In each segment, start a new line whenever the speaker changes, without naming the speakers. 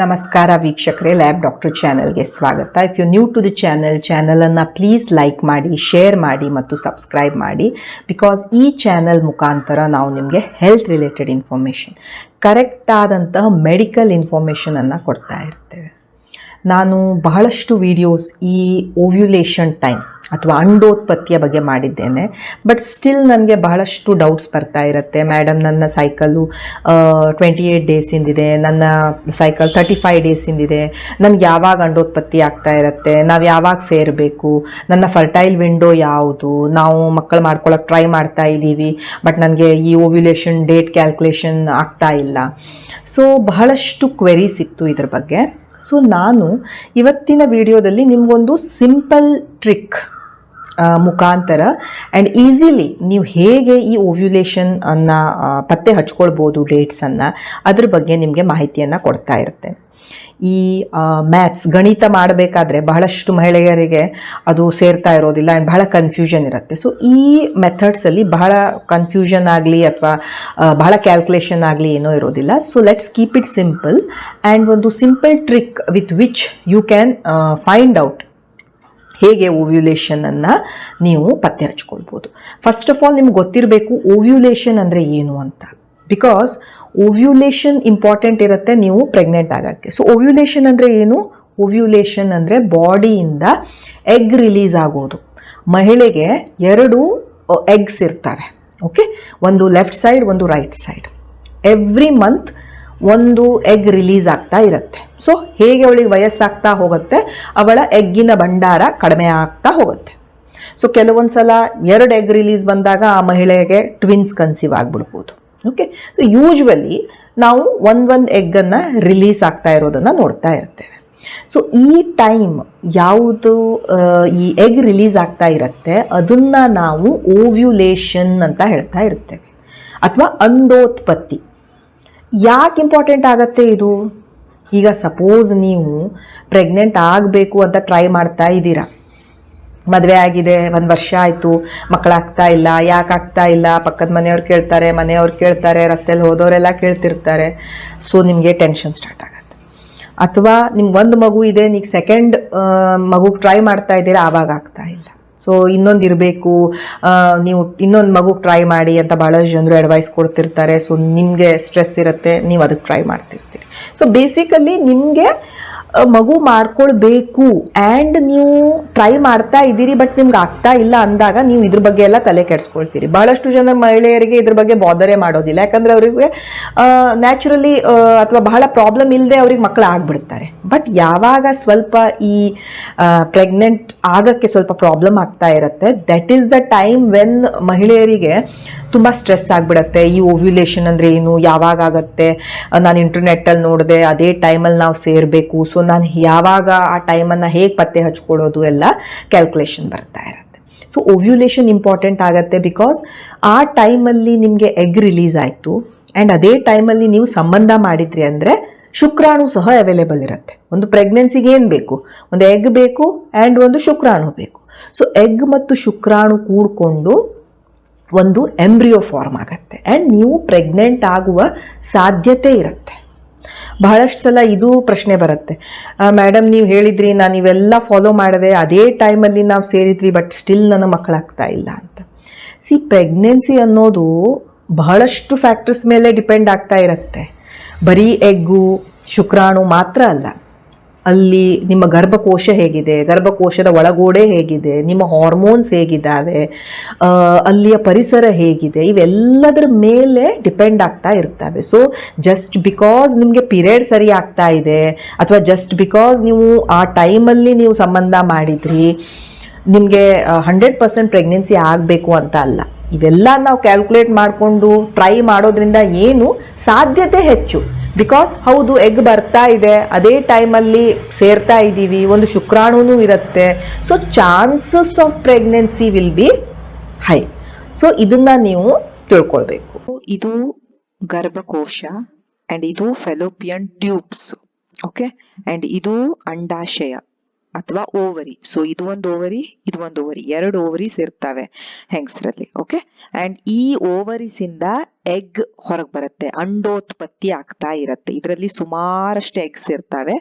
ನಮಸ್ಕಾರ ವೀಕ್ಷಕರೇ lab doctor ಚಾನೆಲ್ಗೆ ಸ್ವಾಗತ if you new to the channel ಚಾನಲನ್ನು ಪ್ಲೀಸ್ ಲೈಕ್ ಮಾಡಿ ಶೇರ್ ಮಾಡಿ ಮತ್ತು ಸಬ್ಸ್ಕ್ರೈಬ್ ಮಾಡಿ ಬಿಕಾಸ್ ಈ ಚಾನೆಲ್ ಮುಖಾಂತರ ನಾವು ನಿಮಗೆ ಹೆಲ್ತ್ ರಿಲೇಟೆಡ್ ಇನ್ಫಾರ್ಮೇಷನ್ ಕರೆಕ್ಟಾದಂತಹ ಮೆಡಿಕಲ್ ಇನ್ಫಾರ್ಮೇಷನನ್ನು ಕೊಡ್ತಾ ಇರ್ತೇವೆ ನಾನು ಬಹಳಷ್ಟು ವೀಡಿಯೋಸ್ ಈ ಓವ್ಯುಲೇಷನ್ ಟೈಮ್ ಅಥವಾ ಅಂಡೋತ್ಪತ್ತಿಯ ಬಗ್ಗೆ ಮಾಡಿದ್ದೇನೆ ಬಟ್ ಸ್ಟಿಲ್ ನನಗೆ ಬಹಳಷ್ಟು ಡೌಟ್ಸ್ ಬರ್ತಾ ಇರುತ್ತೆ ಮೇಡಮ್ ನನ್ನ ಸೈಕಲ್ಲು ಟ್ವೆಂಟಿ ಏಯ್ಟ್ ಡೇಸಿಂದಿದೆ ನನ್ನ ಸೈಕಲ್ ತರ್ಟಿ ಫೈವ್ ಡೇಸಿಂದಿದೆ ನನಗೆ ಯಾವಾಗ ಅಂಡೋತ್ಪತ್ತಿ ಆಗ್ತಾ ಇರುತ್ತೆ ನಾವು ಯಾವಾಗ ಸೇರಬೇಕು ನನ್ನ ಫರ್ಟೈಲ್ ವಿಂಡೋ ಯಾವುದು ನಾವು ಮಕ್ಕಳು ಮಾಡ್ಕೊಳ್ಳೋಕೆ ಟ್ರೈ ಮಾಡ್ತಾ ಇದ್ದೀವಿ ಬಟ್ ನನಗೆ ಈ ಓವ್ಯುಲೇಷನ್ ಡೇಟ್ ಕ್ಯಾಲ್ಕುಲೇಷನ್ ಆಗ್ತಾ ಇಲ್ಲ ಸೊ ಬಹಳಷ್ಟು ಕ್ವೆರೀಸ್ ಇತ್ತು ಇದ್ರ ಬಗ್ಗೆ ಸೊ ನಾನು ಇವತ್ತಿನ ವಿಡಿಯೋದಲ್ಲಿ ನಿಮಗೊಂದು ಸಿಂಪಲ್ ಟ್ರಿಕ್ ಮುಖಾಂತರ ಆ್ಯಂಡ್ ಈಸಿಲಿ ನೀವು ಹೇಗೆ ಈ ಓವ್ಯುಲೇಷನ್ ಅನ್ನ ಪತ್ತೆ ಹಚ್ಕೊಳ್ಬೋದು ಡೇಟ್ಸನ್ನು ಅದ್ರ ಬಗ್ಗೆ ನಿಮಗೆ ಮಾಹಿತಿಯನ್ನು ಕೊಡ್ತಾ ಇರ್ತೇನೆ ಈ ಮ್ಯಾಥ್ಸ್ ಗಣಿತ ಮಾಡಬೇಕಾದ್ರೆ ಬಹಳಷ್ಟು ಮಹಿಳೆಯರಿಗೆ ಅದು ಸೇರ್ತಾ ಇರೋದಿಲ್ಲ ಆ್ಯಂಡ್ ಬಹಳ ಕನ್ಫ್ಯೂಷನ್ ಇರುತ್ತೆ ಸೊ ಈ ಮೆಥಡ್ಸಲ್ಲಿ ಬಹಳ ಕನ್ಫ್ಯೂಷನ್ ಆಗಲಿ ಅಥವಾ ಬಹಳ ಕ್ಯಾಲ್ಕುಲೇಷನ್ ಆಗಲಿ ಏನೋ ಇರೋದಿಲ್ಲ so let's keep it simple and ಒಂದು simple trick with which you can find out ಹೇಗೆ ಓವ್ಯುಲೇಷನನ್ನು ನೀವು ಪತ್ತೆ ಹಚ್ಕೊಳ್ಬೋದು ಫಸ್ಟ್ ಆಫ್ ಆಲ್ ನಿಮ್ಗೆ ಗೊತ್ತಿರಬೇಕು ಓವ್ಯುಲೇಷನ್ ಅಂದರೆ ಏನು ಅಂತ ಬಿಕಾಸ್ ಓವ್ಯುಲೇಷನ್ ಇಂಪಾರ್ಟೆಂಟ್ ಇರುತ್ತೆ ನೀವು ಪ್ರೆಗ್ನೆಂಟ್ ಆಗೋಕ್ಕೆ ಸೊ ಓವ್ಯುಲೇಷನ್ ಅಂದರೆ ಏನು ಓವ್ಯುಲೇಷನ್ ಅಂದರೆ ಬಾಡಿಯಿಂದ ಎಗ್ ರಿಲೀಸ್ ಆಗೋದು ಮಹಿಳೆಗೆ ಎರಡು ಎಗ್ಸ್ ಇರ್ತವೆ ಓಕೆ ಒಂದು ಲೆಫ್ಟ್ ಸೈಡ್ ಒಂದು ರೈಟ್ ಸೈಡ್ ಎವ್ರಿ ಮಂತ್ ಒಂದು ಎಗ್ ರಿಲೀಸ್ ಆಗ್ತಾ ಇರುತ್ತೆ ಸೊ ಹೇಗೆ ಅವಳಿಗೆ ವಯಸ್ಸಾಗ್ತಾ ಹೋಗುತ್ತೆ ಅವಳ ಎಗ್ಗಿನ ಭಂಡಾರ ಕಡಿಮೆ ಆಗ್ತಾ ಹೋಗುತ್ತೆ ಸೊ ಕೆಲವೊಂದು ಸಲ ಎರಡು ಎಗ್ ರಿಲೀಸ್ ಬಂದಾಗ ಆ ಮಹಿಳೆಗೆ ಟ್ವಿನ್ಸ್ ಕನ್ಸಿವ್ ಆಗಿಬಿಡ್ಬೋದು ಓಕೆ ಸೊ ಯೂಶ್ವಲಿ ನಾವು ಒಂದೊಂದು ಎಗ್ಗನ್ನು ರಿಲೀಸ್ ಆಗ್ತಾ ಇರೋದನ್ನು ನೋಡ್ತಾ ಇರ್ತೇವೆ ಸೊ ಈ ಟೈಮ್ ಯಾವುದು ಈ ಎಗ್ ರಿಲೀಸ್ ಆಗ್ತಾ ಇರುತ್ತೆ ಅದನ್ನು ನಾವು ಓವ್ಯುಲೇಷನ್ ಅಂತ ಹೇಳ್ತಾ ಇರ್ತೇವೆ ಅಥವಾ ಅಂಡೋತ್ಪತ್ತಿ ಯಾಕೆ ಇಂಪಾರ್ಟೆಂಟ್ ಆಗತ್ತೆ ಇದು ಈಗ ಸಪೋಸ್ ನೀವು ಪ್ರೆಗ್ನೆಂಟ್ ಆಗಬೇಕು ಅಂತ ಟ್ರೈ ಮಾಡ್ತಾ ಇದ್ದೀರಾ ಮದುವೆ ಆಗಿದೆ ಒಂದು ವರ್ಷ ಆಯಿತು ಮಕ್ಕಳಾಗ್ತಾ ಇಲ್ಲ ಯಾಕೆ ಆಗ್ತಾ ಇಲ್ಲ ಪಕ್ಕದ ಮನೆಯವ್ರು ಕೇಳ್ತಾರೆ ಮನೆಯವ್ರು ಕೇಳ್ತಾರೆ ರಸ್ತೆಯಲ್ಲಿ ಹೋದವರೆಲ್ಲ ಕೇಳ್ತಿರ್ತಾರೆ ಸೊ ನಿಮಗೆ ಟೆನ್ಷನ್ ಸ್ಟಾರ್ಟ್ ಆಗುತ್ತೆ ಅಥವಾ ನಿಮ್ಗೆ ಒಂದು ಮಗು ಇದೆ ನೀವು ಸೆಕೆಂಡ್ ಮಗುಗೆ ಟ್ರೈ ಮಾಡ್ತಾ ಇದ್ದೀರಾ ಆವಾಗ ಆಗ್ತಾ ಇಲ್ಲ ಸೊ ಇನ್ನೊಂದು ಇರಬೇಕು ನೀವು ಇನ್ನೊಂದು ಮಗುಗೆ ಟ್ರೈ ಮಾಡಿ ಅಂತ ಭಾಳಷ್ಟು ಜನರು ಅಡ್ವೈಸ್ ಕೊಡ್ತಿರ್ತಾರೆ ಸೊ ನಿಮಗೆ ಸ್ಟ್ರೆಸ್ ಇರುತ್ತೆ ನೀವು ಅದಕ್ಕೆ ಟ್ರೈ ಮಾಡ್ತಿರ್ತೀರಿ ಸೊ ಬೇಸಿಕಲಿ ನಿಮಗೆ ಮಗು ಮಾಡ್ಕೊಳ್ಬೇಕು ಆ್ಯಂಡ್ ನೀವು ಟ್ರೈ ಮಾಡ್ತಾ ಇದ್ದೀರಿ ಬಟ್ ನಿಮ್ಗೆ ಆಗ್ತಾ ಇಲ್ಲ ಅಂದಾಗ ನೀವು ಇದ್ರ ಬಗ್ಗೆ ಎಲ್ಲ ತಲೆ ಕೆಡಿಸ್ಕೊಳ್ತೀರಿ ಬಹಳಷ್ಟು ಜನ ಮಹಿಳೆಯರಿಗೆ ಇದ್ರ ಬಗ್ಗೆ ಬಾದರೆ ಮಾಡೋದಿಲ್ಲ ಯಾಕಂದರೆ ಅವರಿಗೆ ನ್ಯಾಚುರಲಿ ಅಥವಾ ಬಹಳ ಪ್ರಾಬ್ಲಮ್ ಇಲ್ಲದೆ ಅವ್ರಿಗೆ ಮಕ್ಕಳು ಆಗ್ಬಿಡ್ತಾರೆ ಬಟ್ ಯಾವಾಗ ಸ್ವಲ್ಪ ಈ ಪ್ರೆಗ್ನೆಂಟ್ ಆಗೋಕ್ಕೆ ಸ್ವಲ್ಪ ಪ್ರಾಬ್ಲಮ್ ಆಗ್ತಾ ಇರುತ್ತೆ that is the time when ಮಹಿಳೆಯರಿಗೆ ತುಂಬ ಸ್ಟ್ರೆಸ್ ಆಗಿಬಿಡತ್ತೆ ಈ ಓವ್ಯುಲೇಷನ್ ಅಂದರೆ ಏನು ಯಾವಾಗ ಆಗುತ್ತೆ ನಾನು ಇಂಟರ್ನೆಟ್ಟಲ್ಲಿ ನೋಡಿದೆ ಅದೇ ಟೈಮಲ್ಲಿ ನಾವು ಸೇರಬೇಕು ಸೊ ನಾನು ಯಾವಾಗ ಆ ಟೈಮನ್ನು ಹೇಗೆ ಪತ್ತೆ ಹಚ್ಕೊಳ್ಳೋದು ಎಲ್ಲ ಕ್ಯಾಲ್ಕುಲೇಷನ್ ಬರ್ತಾ ಇರುತ್ತೆ ಸೊ ಓವ್ಯುಲೇಷನ್ ಇಂಪಾರ್ಟೆಂಟ್ ಆಗುತ್ತೆ ಬಿಕಾಸ್ ಆ ಟೈಮಲ್ಲಿ ನಿಮಗೆ ಎಗ್ ರಿಲೀಸ್ ಆಯಿತು ಆ್ಯಂಡ್ ಅದೇ ಟೈಮಲ್ಲಿ ನೀವು ಸಂಬಂಧ ಮಾಡಿದ್ರಿ ಅಂದರೆ ಶುಕ್ರಾಣು ಸಹ ಅವೈಲೇಬಲ್ ಇರುತ್ತೆ ಒಂದು ಪ್ರೆಗ್ನೆನ್ಸಿಗೆ ಏನು ಬೇಕು ಒಂದು ಎಗ್ ಬೇಕು ಆ್ಯಂಡ್ ಒಂದು ಶುಕ್ರಾಣು ಬೇಕು ಸೊ ಎಗ್ ಮತ್ತು ಶುಕ್ರಾಣು ಕೂಡಿಕೊಂಡು ಒಂದು ಎಂಬ್ರಿಯೋ ಫಾರ್ಮ್ ಆಗುತ್ತೆ ಆ್ಯಂಡ್ ನೀವು ಪ್ರೆಗ್ನೆಂಟ್ ಆಗುವ ಸಾಧ್ಯತೆ ಇರುತ್ತೆ ಬಹಳಷ್ಟು ಸಲ ಇದು ಪ್ರಶ್ನೆ ಬರುತ್ತೆ ಮೇಡಮ್ ನೀವು ಹೇಳಿದ್ರಿ ನಾನು ಇವೆಲ್ಲ ಫಾಲೋ ಮಾಡಿದೆ ಅದೇ ಟೈಮಲ್ಲಿ ನಾವು ಸೇರಿದ್ವಿ ಬಟ್ ಸ್ಟಿಲ್ ನನ್ನ ಮಕ್ಕಳಾಗ್ತಾ ಇಲ್ಲ ಅಂತ ಸಿ ಪ್ರೆಗ್ನೆನ್ಸಿ ಅನ್ನೋದು ಬಹಳಷ್ಟು ಫ್ಯಾಕ್ಟರ್ಸ್ ಮೇಲೆ ಡಿಪೆಂಡ್ ಆಗ್ತಾ ಇರುತ್ತೆ ಬರೀ ಎಗ್ಗು ಶುಕ್ರಾಣು ಮಾತ್ರ ಅಲ್ಲ ಅಲ್ಲಿ ನಿಮ್ಮ ಗರ್ಭಕೋಶ ಹೇಗಿದೆ ಗರ್ಭಕೋಶದ ಒಳಗೋಡೆ ಹೇಗಿದೆ ನಿಮ್ಮ ಹಾರ್ಮೋನ್ಸ್ ಹೇಗಿದ್ದಾವೆ ಅಲ್ಲಿಯ ಪರಿಸರ ಹೇಗಿದೆ ಇವೆಲ್ಲದರ ಮೇಲೆ ಡಿಪೆಂಡ್ ಆಗ್ತಾ ಇರ್ತವೆ ಸೊ ಜಸ್ಟ್ ಬಿಕಾಸ್ ನಿಮಗೆ ಪಿರಿಯಡ್ ಸರಿ ಆಗ್ತಾ ಇದೆ ಅಥವಾ ಜಸ್ಟ್ ಬಿಕಾಸ್ ನೀವು ಆ ಟೈಮಲ್ಲಿ ನೀವು ಸಂಬಂಧ ಮಾಡಿದ್ರಿ ನಿಮಗೆ ಹಂಡ್ರೆಡ್ ಪರ್ಸೆಂಟ್ ಪ್ರೆಗ್ನೆನ್ಸಿ ಆಗಬೇಕು ಅಂತ ಅಲ್ಲ ಇವೆಲ್ಲ ನಾವು ಕ್ಯಾಲ್ಕುಲೇಟ್ ಮಾಡಿಕೊಂಡು ಟ್ರೈ ಮಾಡೋದ್ರಿಂದ ಏನು ಸಾಧ್ಯತೆ ಹೆಚ್ಚು ಬಿಕಾಸ್ ಹೌದು ಎಗ್ ಬರ್ತಾ ಇದೆ ಅದೇ ಟೈಮಲ್ಲಿ ಸೇರ್ತಾ ಇದ್ದೀವಿ ಒಂದು ಶುಕ್ರಾಣುನೂ ಇರುತ್ತೆ so chances of pregnancy will be high so ಇದನ್ನ ನೀವು ತಿಳ್ಕೊಳ್ಬೇಕು
ಇದು ಗರ್ಭಕೋಶ ಅಂಡ್ ಇದು ಫೆಲೋಪಿಯನ್ ಟ್ಯೂಬ್ಸ್ ಓಕೆ ಅಂಡ್ ಇದು ಅಂಡಾಶಯ ಅಥವಾ ಓವರಿ ಸೊ ಇದು ಒಂದು ಓವರಿ ಇದು ಒಂದು ಓವರಿ ಎರಡು ಓವರಿ ಇರ್ತವೆ ಹೆಂಗಸ್ರಲ್ಲಿ ಓಕೆ ಅಂಡ್ ಈ ಓವರೀಸಿಂದ ಎಗ್ ಹೊರಗೆ ಬರುತ್ತೆ ಅಂಡೋತ್ಪತ್ತಿ ಆಗ್ತಾ ಇರುತ್ತೆ ಇದರಲ್ಲಿ ಸುಮಾರಷ್ಟು ಎಗ್ಸ್ ಇರ್ತವೆ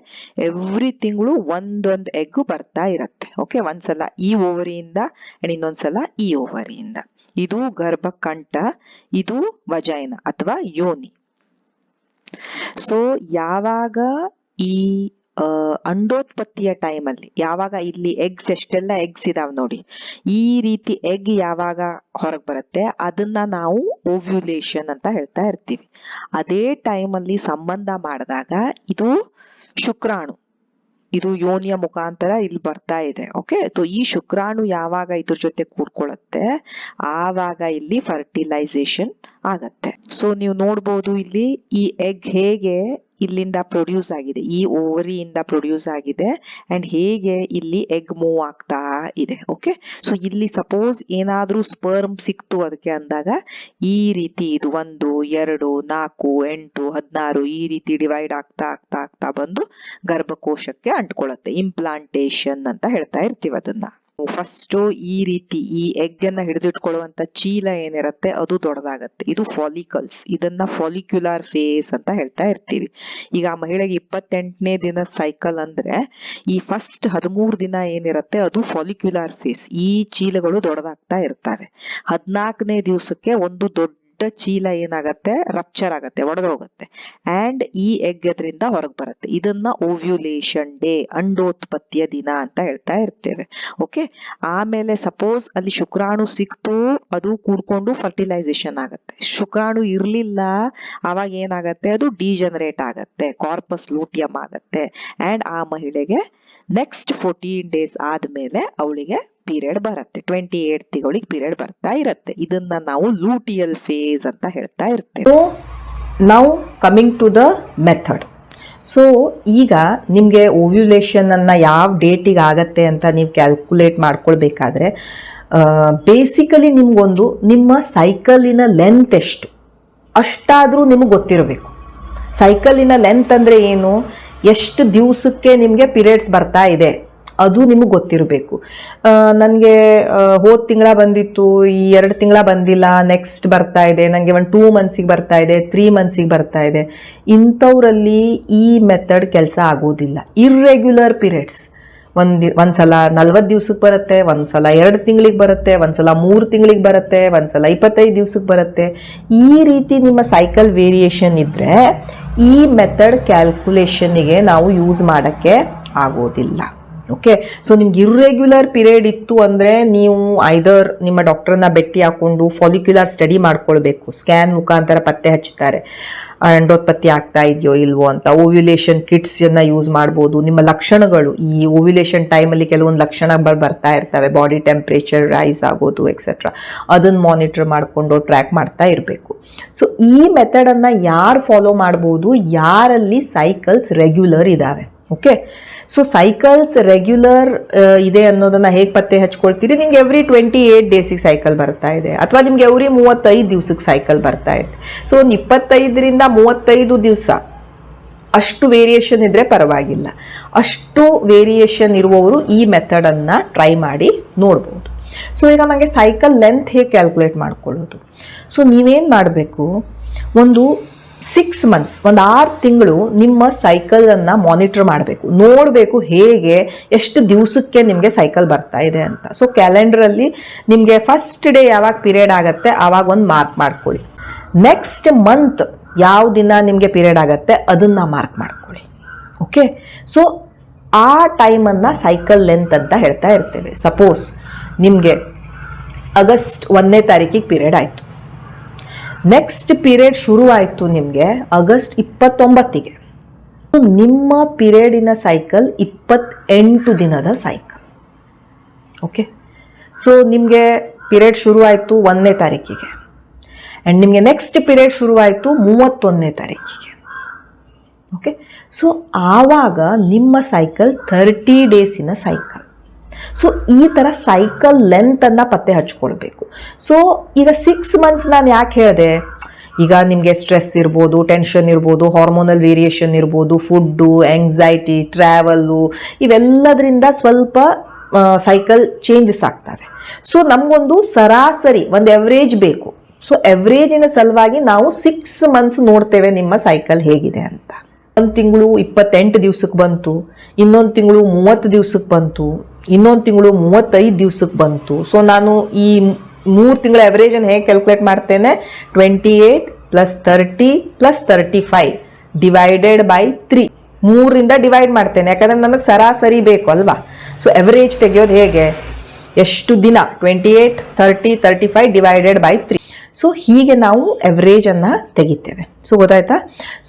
ಎವ್ರಿ ತಿಂಗಳು ಒಂದೊಂದು ಎಗ್ ಬರ್ತಾ ಇರುತ್ತೆ ಓಕೆ ಒಂದ್ಸಲ ಈ ಓವರಿಯಿಂದ ಅಂಡ್ ಇನ್ನೊಂದ್ಸಲ ಈ ಓವರಿಯಿಂದ ಇದು ಗರ್ಭಕಂಠ ಇದು ವಜೈನ ಅಥವಾ ಯೋನಿ ಸೊ ಯಾವಾಗ ಈ ಅಂಡೋತ್ಪತ್ತಿಯ ಟೈಮ್ ಅಲ್ಲಿ ಯಾವಾಗ ಇಲ್ಲಿ ಎಗ್ಸ್ ಎಷ್ಟೆಲ್ಲ ಎಗ್ಸ್ ಇದಾವ್ ನೋಡಿ ಈ ರೀತಿ ಎಗ್ ಯಾವಾಗ ಹೊರಗೆ ಬರುತ್ತೆ ಅದನ್ನ ನಾವು ಓವ್ಯುಲೇಷನ್ ಅಂತ ಹೇಳ್ತಾ ಇರ್ತೀವಿ ಅದೇ ಟೈಮ್ ಅಲ್ಲಿ ಸಂಬಂಧ ಮಾಡಿದಾಗ ಇದು ಶುಕ್ರಾಣು ಇದು ಯೋನಿಯ ಮುಖಾಂತರ ಇಲ್ಲಿ ಬರ್ತಾ ಇದೆ ಓಕೆ ಈ ಶುಕ್ರಾಣು ಯಾವಾಗ ಇದ್ರ ಜೊತೆ ಕೂಡ್ಕೊಳ್ಳುತ್ತೆ ಆವಾಗ ಇಲ್ಲಿ ಫರ್ಟಿಲೈಸೇಷನ್ ಆಗತ್ತೆ ಸೊ ನೀವು ನೋಡ್ಬೋದು ಇಲ್ಲಿ ಈ ಎಗ್ ಹೇಗೆ ಇಲ್ಲಿಂದ ಪ್ರೊಡ್ಯೂಸ್ ಆಗಿದೆ ಈ ಓವರಿಯಿಂದ ಪ್ರೊಡ್ಯೂಸ್ ಆಗಿದೆ ಅಂಡ್ ಹೇಗೆ ಇಲ್ಲಿ ಎಗ್ ಮೂವ್ ಆಗ್ತಾ ಇದೆ ಓಕೆ ಸೊ ಇಲ್ಲಿ ಸಪೋಸ್ ಏನಾದ್ರೂ ಸ್ಪರ್ಮ್ ಸಿಕ್ತು ಅದಕ್ಕೆ ಅಂದಾಗ ಈ ರೀತಿ ಇದು ಒಂದು ಎರಡು ನಾಲ್ಕು ಎಂಟು ಹದಿನಾರು ಈ ರೀತಿ ಡಿವೈಡ್ ಆಗ್ತಾ ಆಗ್ತಾ ಆಗ್ತಾ ಬಂದು ಗರ್ಭಕೋಶಕ್ಕೆ ಅಂಟ್ಕೊಳ್ಳುತ್ತೆ ಇಂಪ್ಲಾಂಟೇಶನ್ ಅಂತ ಹೇಳ್ತಾ ಇರ್ತೀವಿ ಅದನ್ನ ಫಸ್ಟು ಈ ರೀತಿ ಈ ಎಗ್ ಅನ್ನ ಹಿಡಿದಿಟ್ಕೊಳ್ಳುವಂತ ಚೀಲ ಏನಿರುತ್ತೆ ಅದು ದೊಡ್ಡದಾಗತ್ತೆ ಇದು ಫಾಲಿಕಲ್ಸ್ ಇದನ್ನ ಫಾಲಿಕ್ಯುಲಾರ್ ಫೇಸ್ ಅಂತ ಹೇಳ್ತಾ ಇರ್ತೀವಿ ಈಗ ಆ ಮಹಿಳೆಗೆ ಇಪ್ಪತ್ತೆಂಟನೇ ದಿನ ಸೈಕಲ್ ಅಂದ್ರೆ ಈ ಫಸ್ಟ್ ಹದಿಮೂರು ದಿನ ಏನಿರುತ್ತೆ ಅದು ಫಾಲಿಕ್ಯುಲಾರ್ ಫೇಸ್ ಈ ಚೀಲಗಳು ದೊಡ್ಡದಾಗ್ತಾ ಇರ್ತವೆ ಹದಿನಾಲ್ಕನೇ ದಿವಸಕ್ಕೆ ಒಂದು ದೊಡ್ಡ ದೊಡ್ಡ ಚೀಲ ಏನಾಗತ್ತೆ ರಪ್ಚರ್ ಆಗತ್ತೆ ಹೋಗುತ್ತೆ ಆ್ಯಂಡ್ ಈ ಎಗ್ ಅದರಿಂದ ಹೊರಗೆ ಬರುತ್ತೆ ಇದನ್ನ ಓವ್ಯುಲೇಷನ್ ಡೇ ಅಂಡೋತ್ಪತ್ತಿಯ ದಿನ ಅಂತ ಹೇಳ್ತಾ ಇರ್ತೇವೆ ಓಕೆ ಆಮೇಲೆ ಸಪೋಸ್ ಅಲ್ಲಿ ಶುಕ್ರಾಣು ಸಿಕ್ತು ಅದು ಕೂಡ್ಕೊಂಡು ಫರ್ಟಿಲೈಸೇಷನ್ ಆಗುತ್ತೆ ಶುಕ್ರಾಣು ಇರಲಿಲ್ಲ ಅವಾಗ ಏನಾಗತ್ತೆ ಅದು ಡಿಜನರೇಟ್ ಆಗತ್ತೆ ಕಾರ್ಪಸ್ ಲೂಟಿಯಂ ಆಗತ್ತೆ ಅಂಡ್ ಆ ಮಹಿಳೆಗೆ ನೆಕ್ಸ್ಟ್ ಫೋರ್ಟೀನ್ ಡೇಸ್ ಆದಮೇಲೆ ಅವಳಿಗೆ ಪೀರಿಯಡ್ ಬರುತ್ತೆ ಟ್ವೆಂಟಿ ಏಟ್ ತಿಂಗಳಿಗೆ ಪೀರಿಯಡ್ ಬರ್ತಾ ಇರುತ್ತೆ ಇದನ್ನ ನಾವು ಲೂಟಿಯಲ್ ಫೇಸ್ ಅಂತ ಹೇಳ್ತಾ ಇರ್ತೇವೆ
now coming to the method so ಈಗ ನಿಮಗೆ ಓವ್ಯುಲೇಷನನ್ನು ಯಾವ ಡೇಟಿಗೆ ಆಗತ್ತೆ ಅಂತ ನೀವು ಕ್ಯಾಲ್ಕುಲೇಟ್ ಮಾಡ್ಕೊಳ್ಬೇಕಾದ್ರೆ ಬೇಸಿಕಲಿ ನಿಮ್ಗೊಂದು ನಿಮ್ಮ ಸೈಕಲಿನ ಲೆಂತ್ ಎಷ್ಟು ಅಷ್ಟಾದರೂ ನಿಮಗೆ ಗೊತ್ತಿರಬೇಕು ಸೈಕಲಿನ ಲೆಂತ್ ಅಂದರೆ ಏನು ಎಷ್ಟು ದಿವಸಕ್ಕೆ ನಿಮಗೆ ಪೀರಿಯಡ್ಸ್ ಬರ್ತಾ ಇದೆ ಅದು ನಿಮಗೆ ಗೊತ್ತಿರಬೇಕು ನನಗೆ ಹೋದ ತಿಂಗಳ ಬಂದಿತ್ತು ಈ ಎರಡು ತಿಂಗಳ ಬಂದಿಲ್ಲ ನೆಕ್ಸ್ಟ್ ಬರ್ತಾ ಇದೆ ನನಗೆ ಒಂದು ಟೂ ಮಂತ್ಸಿಗೆ ಬರ್ತಾ ಇದೆ ತ್ರೀ ಮಂತ್ಸಿಗೆ ಬರ್ತಾ ಇದೆ ಇಂಥವರಲ್ಲಿ ಈ ಮೆಥಡ್ ಕೆಲಸ ಆಗೋದಿಲ್ಲ ಇರ್ರೆಗ್ಯುಲರ್ ಪೀರಿಯಡ್ಸ್ ಒಂದು ಒಂದು ಸಲ ನಲ್ವತ್ತು ದಿವ್ಸಕ್ಕೆ ಬರುತ್ತೆ ಒಂದು ಸಲ ಎರಡು ತಿಂಗಳಿಗೆ ಬರುತ್ತೆ ಒಂದು ಸಲ ಮೂರು ತಿಂಗಳಿಗೆ ಬರುತ್ತೆ ಒಂದು ಸಲ ಇಪ್ಪತ್ತೈದು ದಿವ್ಸಕ್ಕೆ ಬರುತ್ತೆ ಈ ರೀತಿ ನಿಮ್ಮ ಸೈಕಲ್ ವೇರಿಯೇಷನ್ ಇದ್ದರೆ ಈ ಮೆಥಡ್ ಕ್ಯಾಲ್ಕುಲೇಷನ್ನಿಗೆ ನಾವು ಯೂಸ್ ಮಾಡೋಕ್ಕೆ ಆಗೋದಿಲ್ಲ ಓಕೆ ಸೊ ನಿಮ್ಗೆ ಇರ್ರೆಗ್ಯುಲರ್ ಪಿರಿಯಡ್ ಇತ್ತು ಅಂದರೆ ನೀವು ಐದರ್ ನಿಮ್ಮ ಡಾಕ್ಟ್ರನ್ನ ಭೇಟಿ ಹಾಕೊಂಡು ಫಾಲಿಕ್ಯುಲರ್ ಸ್ಟಡಿ ಮಾಡ್ಕೊಳ್ಬೇಕು ಸ್ಕ್ಯಾನ್ ಮುಖಾಂತರ ಪತ್ತೆ ಹಚ್ಚುತ್ತಾರೆ ಅಂಡೋತ್ಪತ್ತಿ ಆಗ್ತಾ ಇದೆಯೋ ಇಲ್ವೋ ಅಂತ ಓವ್ಯುಲೇಷನ್ ಕಿಟ್ಸನ್ನು ಯೂಸ್ ಮಾಡ್ಬೋದು ನಿಮ್ಮ ಲಕ್ಷಣಗಳು ಈ ಓವ್ಯುಲೇಷನ್ ಟೈಮಲ್ಲಿ ಕೆಲವೊಂದು ಲಕ್ಷಣಗಳು ಬರ್ತಾ ಇರ್ತವೆ ಬಾಡಿ ಟೆಂಪ್ರೇಚರ್ ರೈಸ್ ಆಗೋದು ಎಕ್ಸೆಟ್ರಾ ಅದನ್ನು ಮಾನಿಟರ್ ಮಾಡಿಕೊಂಡು ಟ್ರ್ಯಾಕ್ ಮಾಡ್ತಾ ಇರಬೇಕು ಸೊ ಈ ಮೆಥಡನ್ನು ಯಾರು ಫಾಲೋ ಮಾಡ್ಬೋದು ಯಾರಲ್ಲಿ ಸೈಕಲ್ಸ್ ರೆಗ್ಯುಲರ್ ಇದ್ದಾವೆ ಓಕೆ ಸೊ ಸೈಕಲ್ಸ್ ರೆಗ್ಯುಲರ್ ಇದೆ ಅನ್ನೋದನ್ನ ಹೇಗೆ ಪತ್ತೆ ಹಚ್ಕೊಳ್ತೀರಿ ನಿಮ್ಗೆ ಎವ್ರಿ ಟ್ವೆಂಟಿ ಏಟ್ ಡೇಸಿಗೆ ಸೈಕಲ್ ಬರ್ತಾ ಇದೆ ಅಥವಾ ನಿಮ್ಗೆ ಎವ್ರಿ ಮೂವತ್ತೈದು ದಿವ್ಸಕ್ಕೆ ಸೈಕಲ್ ಬರ್ತಾ ಇದೆ ಸೊ ಒಂದು ಇಪ್ಪತ್ತೈದರಿಂದ ಮೂವತ್ತೈದು ದಿವಸ ಅಷ್ಟು ವೇರಿಯೇಷನ್ ಇದ್ದರೆ ಪರವಾಗಿಲ್ಲ ಅಷ್ಟು ವೇರಿಯೇಷನ್ ಇರುವವರು ಈ ಮೆಥಡನ್ನು ಟ್ರೈ ಮಾಡಿ ನೋಡ್ಬೋದು ಸೊ ಈಗ ನನಗೆ ಸೈಕಲ್ ಲೆಂತ್ ಹೇಗೆ ಕ್ಯಾಲ್ಕುಲೇಟ್ ಮಾಡ್ಕೊಳ್ಳೋದು ಸೊ ನೀವೇನು ಮಾಡಬೇಕು ಒಂದು ಸಿಕ್ಸ್ ಮಂತ್ಸ್ ಒಂದು ಆರು ತಿಂಗಳು ನಿಮ್ಮ ಸೈಕಲನ್ನು ಮಾನಿಟರ್ ಮಾಡಬೇಕು ನೋಡಬೇಕು ಹೇಗೆ ಎಷ್ಟು ದಿವಸಕ್ಕೆ ನಿಮಗೆ ಸೈಕಲ್ ಬರ್ತಾ ಇದೆ ಅಂತ ಸೊ ಕ್ಯಾಲೆಂಡ್ರಲ್ಲಿ ನಿಮಗೆ ಫಸ್ಟ್ ಡೇ ಯಾವಾಗ ಪೀರಿಯಡ್ ಆಗುತ್ತೆ ಆವಾಗ ಒಂದು ಮಾರ್ಕ್ ಮಾಡ್ಕೊಳ್ಳಿ ನೆಕ್ಸ್ಟ್ ಮಂತ್ ಯಾವ ದಿನ ನಿಮಗೆ ಪೀರಿಯಡ್ ಆಗುತ್ತೆ ಅದನ್ನು ಮಾರ್ಕ್ ಮಾಡ್ಕೊಳ್ಳಿ ಓಕೆ ಸೊ ಆ ಟೈಮನ್ನು ಸೈಕಲ್ ಲೆಂತ್ ಅಂತ ಹೇಳ್ತಾ ಇರ್ತೇವೆ ಸಪೋಸ್ ನಿಮಗೆ ಆಗಸ್ಟ್ ಒಂದನೇ ತಾರೀಕಿಗೆ ಪೀರಿಯಡ್ ಆಯಿತು ನೆಕ್ಸ್ಟ್ ಪೀರಿಯಡ್ ಶುರುವಾಯಿತು ನಿಮಗೆ ಆಗಸ್ಟ್ ಇಪ್ಪತ್ತೊಂಬತ್ತಿಗೆ ನಿಮ್ಮ ಪೀರಿಯಡಿನ ಸೈಕಲ್ ಇಪ್ಪತ್ತೆಂಟು ದಿನದ ಸೈಕಲ್ ಓಕೆ ಸೊ ನಿಮಗೆ ಪೀರಿಯಡ್ ಶುರುವಾಯಿತು ಒಂದನೇ ತಾರೀಕಿಗೆ ಆ್ಯಂಡ್ ನಿಮಗೆ ನೆಕ್ಸ್ಟ್ ಪೀರಿಯಡ್ ಶುರುವಾಯಿತು ಮೂವತ್ತೊಂದನೇ ತಾರೀಕಿಗೆ ಓಕೆ ಸೊ ಆವಾಗ ನಿಮ್ಮ ಸೈಕಲ್ ಥರ್ಟಿ ಡೇಸಿನ ಸೈಕಲ್ ಸೊ ಈ ಥರ ಸೈಕಲ್ ಲೆಂತನ್ನು ಪತ್ತೆ ಹಚ್ಕೊಳ್ಬೇಕು ಸೊ ಈಗ ಸಿಕ್ಸ್ ಮಂತ್ಸ್ ನಾನು ಯಾಕೆ ಹೇಳಿದೆ ಈಗ ನಿಮಗೆ ಸ್ಟ್ರೆಸ್ ಇರ್ಬೋದು ಟೆನ್ಷನ್ ಇರ್ಬೋದು ಹಾರ್ಮೋನಲ್ ವೇರಿಯೇಷನ್ ಇರ್ಬೋದು ಫುಡ್ಡು ಎಂಗ್ಸೈಟಿ ಟ್ರಾವೆಲ್ಲು ಇವೆಲ್ಲದರಿಂದ ಸ್ವಲ್ಪ ಸೈಕಲ್ ಚೇಂಜಸ್ ಆಗ್ತವೆ ಸೊ ನಮಗೊಂದು ಸರಾಸರಿ ಒಂದು ಎವ್ರೇಜ್ ಬೇಕು ಸೊ ಎವ್ರೇಜಿನ ಸಲುವಾಗಿ ನಾವು ಸಿಕ್ಸ್ ಮಂತ್ಸ್ ನೋಡ್ತೇವೆ ನಿಮ್ಮ ಸೈಕಲ್ ಹೇಗಿದೆ ಅಂತ ಒಂದು ತಿಂಗಳು ಇಪ್ಪತ್ತೆಂಟು ದಿವ್ಸಕ್ಕೆ ಬಂತು ಇನ್ನೊಂದು ತಿಂಗಳು ಮೂವತ್ತು ದಿವ್ಸಕ್ಕೆ ಬಂತು ಇನ್ನೊಂದು ತಿಂಗಳು ಮೂವತ್ತೈದು ದಿವ್ಸಕ್ಕೆ ಬಂತು ಸೊ ನಾನು ಈ ಮೂರು ತಿಂಗಳ ಎವರೇಜನ್ನು ಹೇಗೆ ಕ್ಯಾಲ್ಕುಲೇಟ್ ಮಾಡ್ತೇನೆ twenty eight plus thirty plus thirty five divided by three ಮೂರಿಂದ ಡಿವೈಡ್ ಮಾಡ್ತೇನೆ ಯಾಕಂದರೆ ನನಗೆ ಸರಾಸರಿ ಬೇಕು ಅಲ್ವಾ ಸೊ ಎವರೇಜ್ ತೆಗೆಯೋದು ಹೇಗೆ ಎಷ್ಟು ದಿನ twenty eight thirty thirty five divided by three so ಹೀಗೆ ನಾವು ಎವರೇಜನ್ನು ತೆಗಿತೇವೆ ಸೊ ಗೊತ್ತಾಯ್ತಾ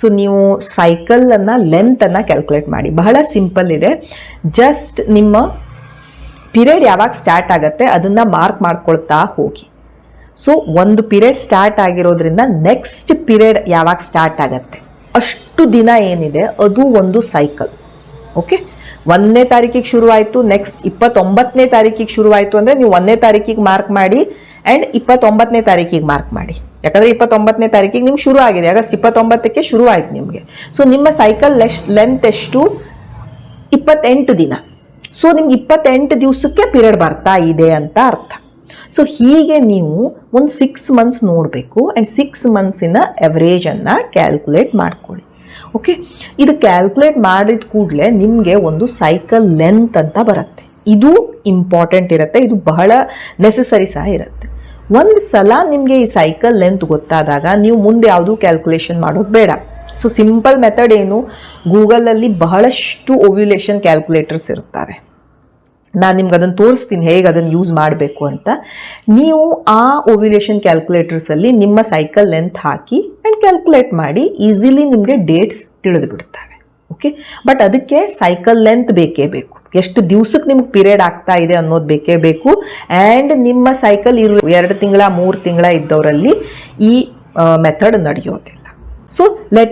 ಸೊ ನೀವು ಸೈಕಲನ್ನು ಲೆಂತನ್ನು ಕ್ಯಾಲ್ಕುಲೇಟ್ ಮಾಡಿ ಬಹಳ ಸಿಂಪಲ್ ಇದೆ ಜಸ್ಟ್ ನಿಮ್ಮ ಪೀರಿಯಡ್ ಯಾವಾಗ ಸ್ಟಾರ್ಟ್ ಆಗುತ್ತೆ ಅದನ್ನು ಮಾರ್ಕ್ ಮಾಡ್ಕೊಳ್ತಾ ಹೋಗಿ ಸೊ ಒಂದು ಪಿರಿಯಡ್ ಸ್ಟಾರ್ಟ್ ಆಗಿರೋದ್ರಿಂದ ನೆಕ್ಸ್ಟ್ ಪಿರಿಯಡ್ ಯಾವಾಗ ಸ್ಟಾರ್ಟ್ ಆಗುತ್ತೆ ಅಷ್ಟು ದಿನ ಏನಿದೆ ಅದು ಒಂದು ಸೈಕಲ್ ಓಕೆ ಒಂದನೇ ತಾರೀಕಿಗೆ ಶುರುವಾಯಿತು ನೆಕ್ಸ್ಟ್ ಇಪ್ಪತ್ತೊಂಬತ್ತನೇ ತಾರೀಕಿಗೆ ಶುರುವಾಯಿತು ಅಂದರೆ ನೀವು ಒಂದನೇ ತಾರೀಕಿಗೆ ಮಾರ್ಕ್ ಮಾಡಿ ಆ್ಯಂಡ್ ಇಪ್ಪತ್ತೊಂಬತ್ತನೇ ತಾರೀಕಿಗೆ ಮಾರ್ಕ್ ಮಾಡಿ ಯಾಕಂದರೆ ಇಪ್ಪತ್ತೊಂಬತ್ತನೇ ತಾರೀಕಿಗೆ ನಿಮ್ಗೆ ಶುರು ಆಗಿದೆ ಆಗಸ್ಟ್ ಇಪ್ಪತ್ತೊಂಬತ್ತಕ್ಕೆ ಶುರು ಆಯಿತು ನಿಮಗೆ ಸೊ ನಿಮ್ಮ ಸೈಕಲ್ ಲೆಶ್ ಲೆಂತ್ ಎಷ್ಟು ಇಪ್ಪತ್ತೆಂಟು ದಿನ ಸೊ ನಿಮ್ಗೆ ಇಪ್ಪತ್ತೆಂಟು ದಿವಸಕ್ಕೆ ಪೀರಿಯಡ್ ಬರ್ತಾ ಇದೆ ಅಂತ ಅರ್ಥ ಸೊ ಹೀಗೆ ನೀವು ಒಂದು ಸಿಕ್ಸ್ ಮಂತ್ಸ್ ನೋಡಬೇಕು ಆ್ಯಂಡ್ ಸಿಕ್ಸ್ ಮಂತ್ಸಿನ ಎವರೇಜನ್ನು ಕ್ಯಾಲ್ಕುಲೇಟ್ ಮಾಡ್ಕೊಳ್ಳಿ ಓಕೆ ಇದು ಕ್ಯಾಲ್ಕುಲೇಟ್ ಮಾಡಿದ ಕೂಡಲೇ ನಿಮಗೆ ಒಂದು ಸೈಕಲ್ ಲೆಂತ್ ಅಂತ ಬರುತ್ತೆ ಇದು ಇಂಪಾರ್ಟೆಂಟ್ ಇರುತ್ತೆ ಇದು ಬಹಳ ನೆಸಸರಿ ಸಹ ಇರುತ್ತೆ ಒಂದು ಸಲ ನಿಮಗೆ ಈ ಸೈಕಲ್ ಲೆಂತ್ ಗೊತ್ತಾದಾಗ ನೀವು ಮುಂದೆ ಯಾವುದೂ ಕ್ಯಾಲ್ಕುಲೇಷನ್ ಮಾಡೋದು ಬೇಡ ಸೊ ಸಿಂಪಲ್ ಮೆಥಡ್ ಏನು ಗೂಗಲಲ್ಲಿ ಬಹಳಷ್ಟು ಓವ್ಯುಲೇಷನ್ ಕ್ಯಾಲ್ಕುಲೇಟರ್ಸ್ ಇರ್ತವೆ ನಾನು ನಿಮ್ಗೆ ಅದನ್ನು ತೋರಿಸ್ತೀನಿ ಹೇಗೆ ಅದನ್ನು ಯೂಸ್ ಮಾಡಬೇಕು ಅಂತ ನೀವು ಆ ಓವ್ಯುಲೇಷನ್ ಕ್ಯಾಲ್ಕುಲೇಟರ್ಸಲ್ಲಿ ನಿಮ್ಮ ಸೈಕಲ್ ಲೆಂತ್ ಹಾಕಿ ಆ್ಯಂಡ್ ಕ್ಯಾಲ್ಕುಲೇಟ್ ಮಾಡಿ ಈಸಿಲಿ ನಿಮಗೆ ಡೇಟ್ಸ್ ತಿಳಿದು ಬಿಡ್ತವೆ ಓಕೆ ಬಟ್ ಅದಕ್ಕೆ ಸೈಕಲ್ ಲೆಂತ್ ಬೇಕೇ ಬೇಕು ಎಷ್ಟು ದಿವ್ಸಕ್ಕೆ ನಿಮ್ಗೆ ಪೀರಿಯಡ್ ಆಗ್ತಾ ಇದೆ ಅನ್ನೋದು ಬೇಕೇ ಬೇಕು ಆ್ಯಂಡ್ ನಿಮ್ಮ ಸೈಕಲ್ ಇರೋ ಎರಡು ತಿಂಗಳ ಮೂರು ತಿಂಗಳ ಇದ್ದವರಲ್ಲಿ ಈ ಮೆಥಡ್ ನಡೆಯೋದಿಲ್ಲ ಸೊ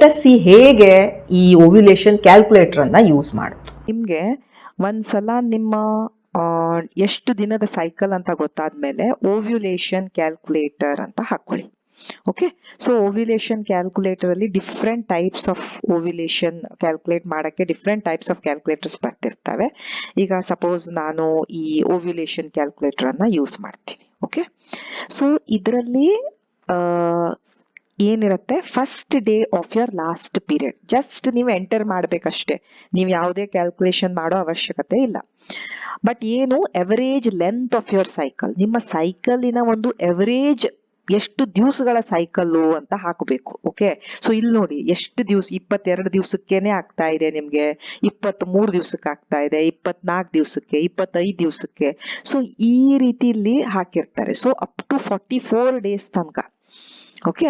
ಅಸ್ ಸಿ ಹೇಗೆ ಈ ಓವ್ಯುಲೇಷನ್ ಅನ್ನ ಯೂಸ್ ಮಾಡೋದು
ನಿಮಗೆ ಒಂದ್ಸಲ ನಿಮ್ಮ ಎಷ್ಟು ದಿನದ ಸೈಕಲ್ ಅಂತ ಗೊತ್ತಾದ್ಮೇಲೆ ಓವ್ಯುಲೇಷನ್ ಕ್ಯಾಲ್ಕುಲೇಟರ್ ಅಂತ ಹಾಕೊಳ್ಳಿ ಓಕೆ ಸೊ ಓವ್ಯುಲೇಷನ್ ಕ್ಯಾಲ್ಕುಲೇಟರ್ ಅಲ್ಲಿ different types of ovulation calculate ಮಾಡಕ್ಕೆ ಡಿಫ್ರೆಂಟ್ ಟೈಪ್ಸ್ ಆಫ್ ಕ್ಯಾಲ್ಕುಲೇಟರ್ಸ್ ಬರ್ತಿರ್ತವೆ ಈಗ ಸಪೋಸ್ ನಾನು ಈ ಓವ್ಯುಲೇಷನ್ ಕ್ಯಾಲ್ಕುಲೇಟರ್ ಅನ್ನ ಯೂಸ್ ಮಾಡ್ತೀನಿ ಓಕೆ ಸೊ ಇದರಲ್ಲಿ ಏನಿರುತ್ತೆ first day of your last period just ನೀವು ಎಂಟರ್ ಮಾಡ್ಬೇಕಷ್ಟೇ ನೀವು ಯಾವುದೇ ಕ್ಯಾಲ್ಕುಲೇಷನ್ ಮಾಡೋ ಅವಶ್ಯಕತೆ ಇಲ್ಲ ಬಟ್ ಏನು average length of your cycle ನಿಮ್ಮ ಸೈಕಲಿನ ಒಂದು ಎವರೇಜ್ ಎಷ್ಟು ದಿವಸಗಳ ಸೈಕಲ್ಲು ಅಂತ ಹಾಕಬೇಕು ಓಕೆ ಸೊ ಇಲ್ಲಿ ನೋಡಿ ಎಷ್ಟು ದಿವಸ ಇಪ್ಪತ್ತೆರಡು ದಿವಸಕ್ಕೇನೆ ಆಗ್ತಾ ಇದೆ ನಿಮಗೆ ಇಪ್ಪತ್ತ್ ಮೂರು ದಿವಸಕ್ಕೆ ಆಗ್ತಾ ಇದೆ ಇಪ್ಪತ್ನಾಲ್ಕು ದಿವಸಕ್ಕೆ ಇಪ್ಪತ್ತೈದು ದಿವಸಕ್ಕೆ ಸೊ ಈ ರೀತಿ ಇಲ್ಲಿ ಹಾಕಿರ್ತಾರೆ so up to forty four days ತನಕ okay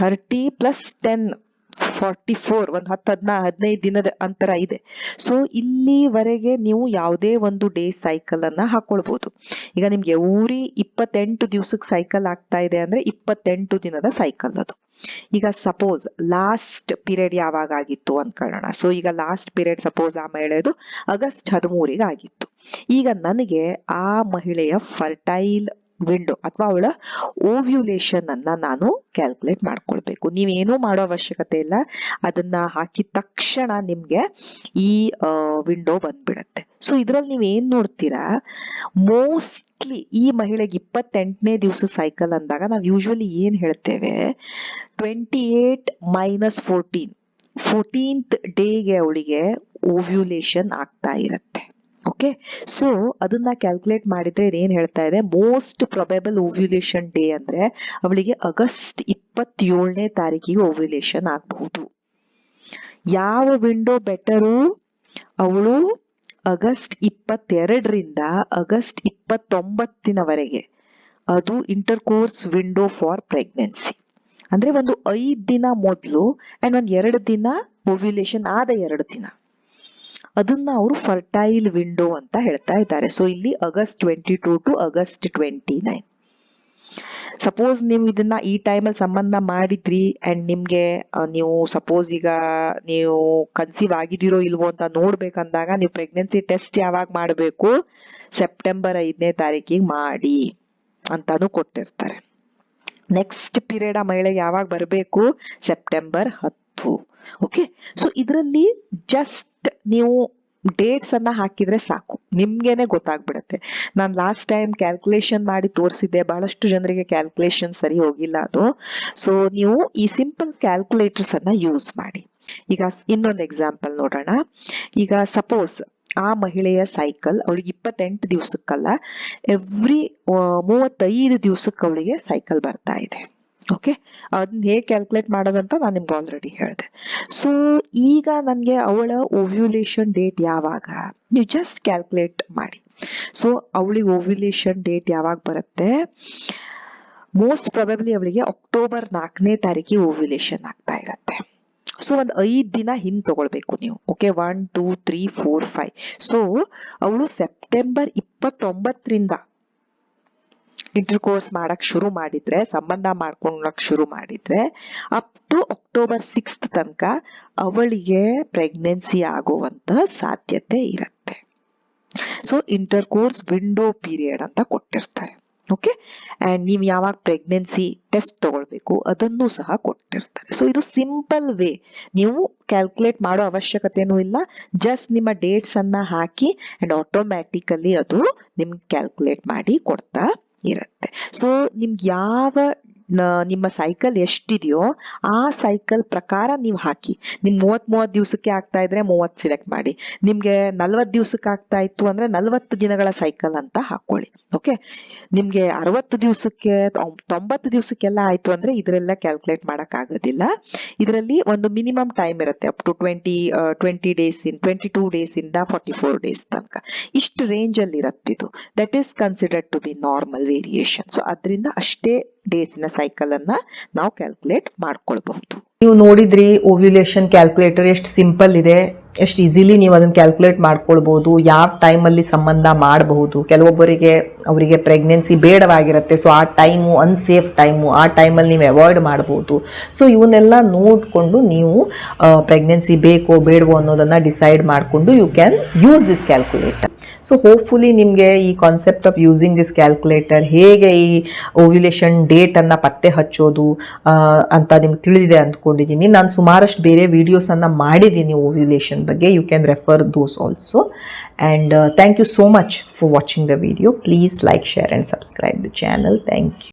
thirty plus ten forty four ಒಂದು ಹತ್ತು ಹದಿನಾ ಹದಿನೈದು ದಿನದ ಅಂತರ ಇದೆ ಸೊ ಇಲ್ಲಿವರೆಗೆ ನೀವು ಯಾವುದೇ ಒಂದು ಡೇ ಸೈಕಲ್ ಅನ್ನ ಹಾಕೊಳ್ಬಹುದು ಈಗ ನಿಮ್ಗೆ ಊರಿ ಇಪ್ಪತ್ತೆಂಟು ದಿವಸಕ್ಕೆ ಸೈಕಲ್ ಆಗ್ತಾ ಇದೆ ಅಂದ್ರೆ ಇಪ್ಪತ್ತೆಂಟು ದಿನದ ಸೈಕಲ್ ಅದು ಈಗ ಸಪೋಸ್ ಲಾಸ್ಟ್ ಪೀರಿಯಡ್ ಯಾವಾಗ ಆಗಿತ್ತು ಅನ್ಕೊಳ್ಳೋಣ ಸೊ ಈಗ ಲಾಸ್ಟ್ ಪೀರಿಯಡ್ ಸಪೋಸ್ ಆ ಮಹಿಳೆಯದು ಆಗಸ್ಟ್ ಹದಿಮೂರಿಗೆ ಆಗಿತ್ತು ಈಗ ನನಗೆ ಆ ಮಹಿಳೆಯ ಫರ್ಟೈಲ್ ವಿಂಡೋ ಅಥವಾ ಅವಳ ಓವ್ಯುಲೇಷನ್ ಅನ್ನ ನಾನು ಕ್ಯಾಲ್ಕುಲೇಟ್ ಮಾಡ್ಕೊಳ್ಬೇಕು ನೀವೇನೂ ಮಾಡೋ ಅವಶ್ಯಕತೆ ಇಲ್ಲ ಅದನ್ನ ಹಾಕಿದ ತಕ್ಷಣ ನಿಮ್ಗೆ ಈ ವಿಂಡೋ ಬಂದ್ಬಿಡತ್ತೆ ಸೊ ಇದ್ರಲ್ಲಿ ಏನ್ ನೋಡ್ತೀರಾ ಮೋಸ್ಟ್ಲಿ ಈ ಮಹಿಳೆಗೆ ಇಪ್ಪತ್ತೆಂಟನೇ ದಿವಸ ಸೈಕಲ್ ಅಂದಾಗ ನಾವು ಯೂಶುವಲಿ ಏನ್ ಹೇಳ್ತೇವೆ twenty eight minus fourteen fourteenth ಡೇಗೆ ಅವಳಿಗೆ ಓವ್ಯುಲೇಷನ್ ಆಗ್ತಾ ಇರತ್ತೆ ಓಕೆ ಸೊ ಅದನ್ನ ಕ್ಯಾಲ್ಕುಲೇಟ್ ಮಾಡಿದ್ರೆ ಏನು ಹೇಳ್ತಾ ಇದೆ ಮೋಸ್ಟ್ ಪ್ರೊಬೆಬಲ್ ಓವ್ಯುಲೇಷನ್ ಡೇ ಅಂದ್ರೆ ಅವಳಿಗೆ ಆಗಸ್ಟ್ ಇಪ್ಪತ್ತೇಳನೇ ತಾರೀಕಿಗೆ ಓವ್ಯುಲೇಷನ್ ಆಗಬಹುದು ಯಾವ ವಿಂಡೋ ಬೆಟರು ಅವಳು ಆಗಸ್ಟ್ ಇಪ್ಪತ್ತೆರಡರಿಂದ ಆಗಸ್ಟ್ ಇಪ್ಪತ್ತೊಂಬತ್ತಿನವರೆಗೆ ಅದು intercourse window for pregnancy ಅಂದ್ರೆ ಒಂದು ಐದು ದಿನ ಮೊದಲು ಅಂಡ್ ಒಂದು ಎರಡು ದಿನ ಓವ್ಯುಲೇಷನ್ ಆದ ಎರಡು ದಿನ ಅದನ್ನ ಅವರು ಫರ್ಟೈಲ್ ವಿಂಡೋ ಅಂತ ಹೇಳ್ತಾ ಇದ್ದಾರೆ ಸೊ ಇಲ್ಲಿ August twenty two to August twenty nine suppose ನೀವು ಇದನ್ನ ಈ ಟೈಮಲ್ಲಿ ಸಂಬಂಧ ಮಾಡಿದ್ರಿ ಅಂಡ್ ನಿಮ್ಗೆ ನೀವು ಸಪೋಸ್ ಈಗ ನೀವು ಕನ್ಸೀವ್ ಆಗಿದ್ದೀರೋ ಇಲ್ವೋ ಅಂತ ನೋಡ್ಬೇಕಂದಾಗ ನೀವು ಪ್ರೆಗ್ನೆನ್ಸಿ ಟೆಸ್ಟ್ ಯಾವಾಗ ಮಾಡಬೇಕು ಸೆಪ್ಟೆಂಬರ್ ಐದನೇ ತಾರೀಕಿಗೆ ಮಾಡಿ ಅಂತಾನು ಕೊಟ್ಟಿರ್ತಾರೆ ನೆಕ್ಸ್ಟ್ ಪೀರಿಯಡ್ ಆ ಮಹಿಳೆಗೆ ಯಾವಾಗ ಬರಬೇಕು ಸೆಪ್ಟೆಂಬರ್ ಹತ್ತು ಓಕೆ ಸೊ ಇದರಲ್ಲಿ ಜಸ್ಟ್ ನೀವು ಡೇಟ್ಸ್ ಅನ್ನ ಹಾಕಿದ್ರೆ ಸಾಕು ನಿಮ್ಗೇನೆ ಗೊತ್ತಾಗ್ಬಿಡತ್ತೆ ನಾನು ಲಾಸ್ಟ್ ಟೈಮ್ ಕ್ಯಾಲ್ಕುಲೇಷನ್ ಮಾಡಿ ತೋರಿಸಿದ್ದೆ ಬಹಳಷ್ಟು ಜನರಿಗೆ ಕ್ಯಾಲ್ಕುಲೇಷನ್ ಸರಿ ಹೋಗಿಲ್ಲ ಅದು ಸೊ ನೀವು ಈ ಸಿಂಪಲ್ ಕ್ಯಾಲ್ಕುಲೇಟರ್ಸ್ ಅನ್ನ ಯೂಸ್ ಮಾಡಿ ಈಗ ಇನ್ನೊಂದು ಎಕ್ಸಾಂಪಲ್ ನೋಡೋಣ ಈಗ ಸಪೋಸ್ ಆ ಮಹಿಳೆಯ ಸೈಕಲ್ ಅವಳಿಗೆ ಇಪ್ಪತ್ತೆಂಟು ದಿವ್ಸಕ್ಕಲ್ಲ ಎವ್ರಿ ಮೂವತ್ತೈದು ದಿವಸಕ್ಕೆ ಅವಳಿಗೆ ಸೈಕಲ್ ಬರ್ತಾ ಇದೆ ಓಕೆ ಅದನ್ನ ಹೇಗೆ ಕ್ಯಾಲ್ಕುಲೇಟ್ ಮಾಡೋದಂತ ನಾನು ನಿಮ್ಗೆ ಆಲ್ರೆಡಿ ಹೇಳಿದೆ ಸೊ ಈಗ ನನಗೆ ಅವಳ ಓವ್ಯುಲೇಷನ್ ಡೇಟ್ ಯಾವಾಗ ನೀವು ಜಸ್ಟ್ ಕ್ಯಾಲ್ಕುಲೇಟ್ ಮಾಡಿ ಸೊ ಅವಳಿಗೆ ಓವ್ಯುಲೇಷನ್ ಡೇಟ್ ಯಾವಾಗ ಬರುತ್ತೆ ಮೋಸ್ಟ್ ಪ್ರಾಬಬ್ಲಿ ಅವಳಿಗೆ ಅಕ್ಟೋಬರ್ ನಾಲ್ಕನೇ ತಾರೀಕಿಗೆ ಓವ್ಯುಲೇಷನ್ ಆಗ್ತಾ ಇರತ್ತೆ ಸೊ ಒಂದು ಐದ್ ದಿನ ಹಿಂದೆ ತಗೊಳ್ಬೇಕು ನೀವು okay one two three four five so ಅವಳು ಸೆಪ್ಟೆಂಬರ್ ಇಪ್ಪತ್ತೊಂಬತ್ತರಿಂದ ಇಂಟರ್ ಕೋರ್ಸ್ ಮಾಡಕ್ ಶುರು ಮಾಡಿದ್ರೆ ಸಂಬಂಧ ಮಾಡ್ಕೊಳಕ್ ಶುರು ಮಾಡಿದ್ರೆ ಅಪ್ ಟು ಅಕ್ಟೋಬರ್ ಸಿಕ್ಸ್ತ್ ತನಕ ಅವಳಿಗೆ ಪ್ರೆಗ್ನೆನ್ಸಿ ಆಗುವಂತ ಸಾಧ್ಯತೆ ಇರುತ್ತೆ so intercourse window period ಅಂತ ಕೊಟ್ಟಿರ್ತಾರೆ ಓಕೆ ಆ್ಯಂಡ್ ನೀವು ಯಾವಾಗ ಪ್ರೆಗ್ನೆನ್ಸಿ ಟೆಸ್ಟ್ ತಗೊಳ್ಬೇಕು ಅದನ್ನು ಸಹ ಕೊಟ್ಟಿರ್ತಾರೆ ಸೊ ಇದು ಸಿಂಪಲ್ ವೇ ನೀವು ಕ್ಯಾಲ್ಕುಲೇಟ್ ಮಾಡೋ ಅವಶ್ಯಕತೆನೂ ಇಲ್ಲ ಜಸ್ಟ್ ನಿಮ್ಮ ಡೇಟ್ಸ್ ಅನ್ನ ಹಾಕಿ ಅಂಡ್ ಆಟೋಮ್ಯಾಟಿಕಲಿ ಅದು ನಿಮ್ಗೆ ಕ್ಯಾಲ್ಕುಲೇಟ್ ಮಾಡಿ ಕೊಡ್ತಾ ಇರುತ್ತೆ ಸೊ ನಿಮ್ಗೆ ಯಾವ ನಿಮ್ಮ ಸೈಕಲ್ ಎಷ್ಟಿದೆಯೋ ಆ ಸೈಕಲ್ ಪ್ರಕಾರ ನೀವು ಹಾಕಿ ನಿಮ್ ಮೂವತ್ ಮೂವತ್ತು ದಿವಸಕ್ಕೆ ಆಗ್ತಾ ಇದ್ರೆ ಮೂವತ್ತು ಸೆಲೆಕ್ಟ್ ಮಾಡಿ ನಿಮ್ಗೆ ನಲ್ವತ್ತು ದಿವಸಕ್ಕೆ ಆಗ್ತಾ ಇತ್ತು ಅಂದ್ರೆ ನಲ್ವತ್ತು ದಿನಗಳ ಸೈಕಲ್ ಅಂತ ಹಾಕೊಳ್ಳಿ ಓಕೆ ನಿಮ್ಗೆ ಅರವತ್ತು ದಿವಸಕ್ಕೆ ತೊಂಬತ್ತು ದಿವಸಕ್ಕೆಲ್ಲ ಆಯ್ತು ಅಂದ್ರೆ ಇದರೆಲ್ಲ ಕ್ಯಾಲ್ಕುಲೇಟ್ ಮಾಡಕ್ ಆಗೋದಿಲ್ಲ ಇದರಲ್ಲಿ ಒಂದು ಮಿನಿಮಮ್ ಟೈಮ್ ಇರುತ್ತೆ up to twenty twenty days in twenty two days ಇಂದ ಫಾರ್ಟಿ ಫೋರ್ ಡೇಸ್ ತನಕ ಇಷ್ಟು ರೇಂಜ್ ಅಲ್ಲಿ ಇರತ್ತಿದು that is considered to be normal variation so ಅದರಿಂದ ಅಷ್ಟೇ ಡೇಸಿನ ಸೈಕಲ್ ಅನ್ನ ನಾವು ಕ್ಯಾಲ್ಕುಲೇಟ್ ಮಾಡ್ಕೊಳ್ಬಹುದು
ನೀವು ನೋಡಿದ್ರಿ ಓವ್ಯುಲೇಷನ್ ಕ್ಯಾಲ್ಕುಲೇಟರ್ ಎಷ್ಟು ಸಿಂಪಲ್ ಇದೆ ಎಷ್ಟು ಈಸಿಲಿ ನೀವು ಅದನ್ನು ಕ್ಯಾಲ್ಕುಲೇಟ್ ಮಾಡ್ಕೊಳ್ಬೋದು ಯಾವ ಟೈಮಲ್ಲಿ ಸಂಬಂಧ ಮಾಡಬಹುದು ಕೆಲವೊಬ್ಬರಿಗೆ ಅವರಿಗೆ ಪ್ರೆಗ್ನೆನ್ಸಿ ಬೇಡವಾಗಿರುತ್ತೆ ಸೊ ಆ ಟೈಮು ಅನ್ಸೇಫ್ ಟೈಮು ಆ ಟೈಮಲ್ಲಿ ನೀವು ಅವಾಯ್ಡ್ ಮಾಡ್ಬೋದು ಸೊ ಇವನ್ನೆಲ್ಲ ನೋಡಿಕೊಂಡು ನೀವು ಪ್ರೆಗ್ನೆನ್ಸಿ ಬೇಕೋ ಬೇಡವೋ ಅನ್ನೋದನ್ನು ಡಿಸೈಡ್ ಮಾಡಿಕೊಂಡು you can use this calculator so hopefully ನಿಮಗೆ ಈ concept of using this calculator ಹೇಗೆ ಈ ಓವ್ಯುಲೇಷನ್ ಡೇಟನ್ನು ಪತ್ತೆ ಹಚ್ಚೋದು ಅಂತ ನಿಮ್ಗೆ ತಿಳಿದಿದೆ ಅಂದ್ಕೊಂಡಿದ್ದೀನಿ ನಾನು ಸುಮಾರಷ್ಟು ಬೇರೆ ವೀಡಿಯೋಸನ್ನು ಮಾಡಿದ್ದೀನಿ ovulation Okay, you can refer those also. And uh, thank you so much for watching the video. Please like, share and subscribe the channel. Thank you.